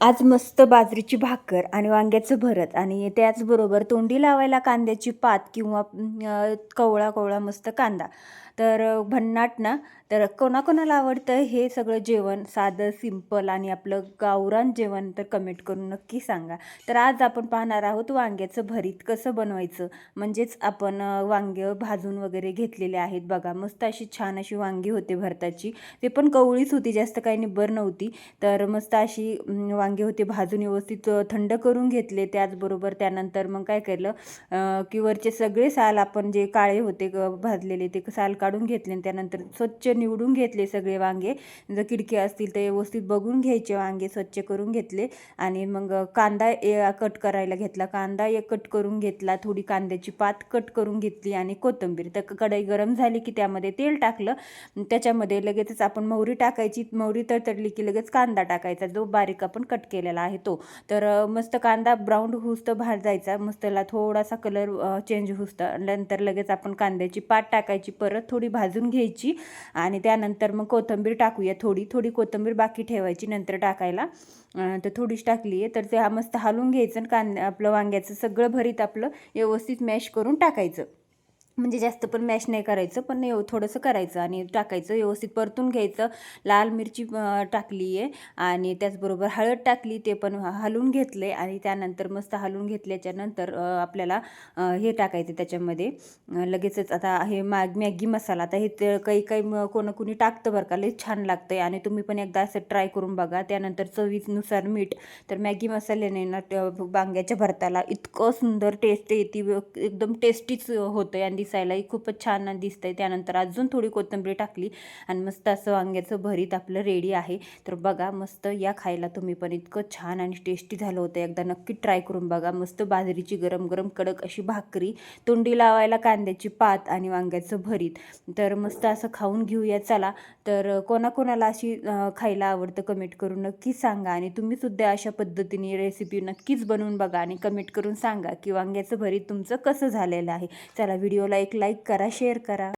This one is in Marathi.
आज मस्त बाजरीची भाकर आणि वांग्याचं भरत आणि त्याचबरोबर तोंडी लावायला कांद्याची पात किंवा कवळा कवळा मस्त कांदा. तर भन्नाट ना तर कोणाकोणाला आवडतं हे सगळं जेवण? साधं सिंपल आणि आपलं गावरान जेवण तर कमेंट करून नक्की सांगा. तर आज आपण पाहणार आहोत वांग्याचं भरीत कसं बनवायचं? म्हणजेच आपण वांगे भाजून वगैरे घेतलेले आहेत बघा. मस्त अशी छान अशी वांगी होते भरताची. ते पण कवळीच होती जास्त काही निब्बर नव्हती. तर मस्त अशी वांग वांगे होते भाजून व्यवस्थित थंड करून घेतले. त्याचबरोबर त्यानंतर मग काय केलं की वरचे सगळे साल आपण जे काळे होते ग- भाजलेले ते साल काढून घेतले आणि त्यानंतर स्वच्छ निवडून घेतले सगळे वांगे. जर किडके असतील तर व्यवस्थित बघून घ्यायचे वांगे स्वच्छ करून घेतले आणि मग कांदा ए- कट करायला घेतला. कांदा एक कट करून घेतला थोडी कांद्याची पात कट करून घेतली आणि कोथिंबीर. तर कढई गरम झाली की त्यामध्ये तेल टाकलं. त्याच्यामध्ये लगेचच आपण मोहरी टाकायची. मोहरी तडतडली की लगेच कांदा टाकायचा. जो बारीक आपण कट केलेला आहे तो. तर मस्त कांदा ब्राऊन होऊस्तर भाजायचा मस्तला थोडासा कलर चेंज होऊस्तर नंतर लगेच आपण कांद्याची पात टाकायची परत थोडी भाजून घ्यायची आणि त्यानंतर मग कोथिंबीर टाकूया थोडी. थोडी कोथिंबीर बाकी ठेवायची नंतर टाकायला. तर थोडीच टाकली आहे. तर ते हा मस्त हलवून घ्यायचं आणि कांदा आपलं वांग्याचं सगळं भरीत आपलं व्यवस्थित मॅश करून टाकायचं. म्हणजे जास्त पण मॅश नाही करायचं पण एव थोडंसं करायचं आणि टाकायचं व्यवस्थित परतून घ्यायचं. लाल मिरची टाकली आहे आणि त्याचबरोबर हळद टाकली ते पण हलवून घेतलं घेतले आणि त्यानंतर मस्त हलवून घेतल्याच्यानंतर आपल्याला हे टाकायचं त्याच्यामध्ये. लगेचच आता हे मा मॅगी मसाला आता हे ते काही काही म- कोणी टाकतं बरं का लई छान लागतं आहे आणि तुम्ही पण एकदा असं ट्राय करून बघा. त्यानंतर चवीनुसार मीठ. तर मॅगी मसाल्याने ना बांग्याच्या भरताला इतकं सुंदर टेस्ट येते एकदम टेस्टीच होतं आहे आणि दिसायलाही खूपच छान दिसतंय. त्यानंतर अजून थोडी कोथिंबीर टाकली आणि मस्त असं वांग्याचं भरीत आपलं रेडी आहे. तर बघा मस्त या खायला तुम्ही पण इतकं छान आणि टेस्टी झालं होतं. एकदा नक्की ट्राय करून बघा. मस्त बाजरीची गरम गरम कडक अशी भाकरी तोंडी लावायला कांद्याची पात आणि वांग्याचं भरीत. तर मस्त असं खाऊन घेऊया. चला तर कोणाकोणाला अशी खायला आवडतं कमेंट करून नक्कीच सांगा आणि तुम्हीसुद्धा अशा पद्धतीने रेसिपी नक्कीच बनवून बघा आणि कमेंट करून सांगा की वांग्याचं भरीत तुमचं कसं झालेलं आहे. चला व्हिडिओला एक लाईक करा शेअर करा.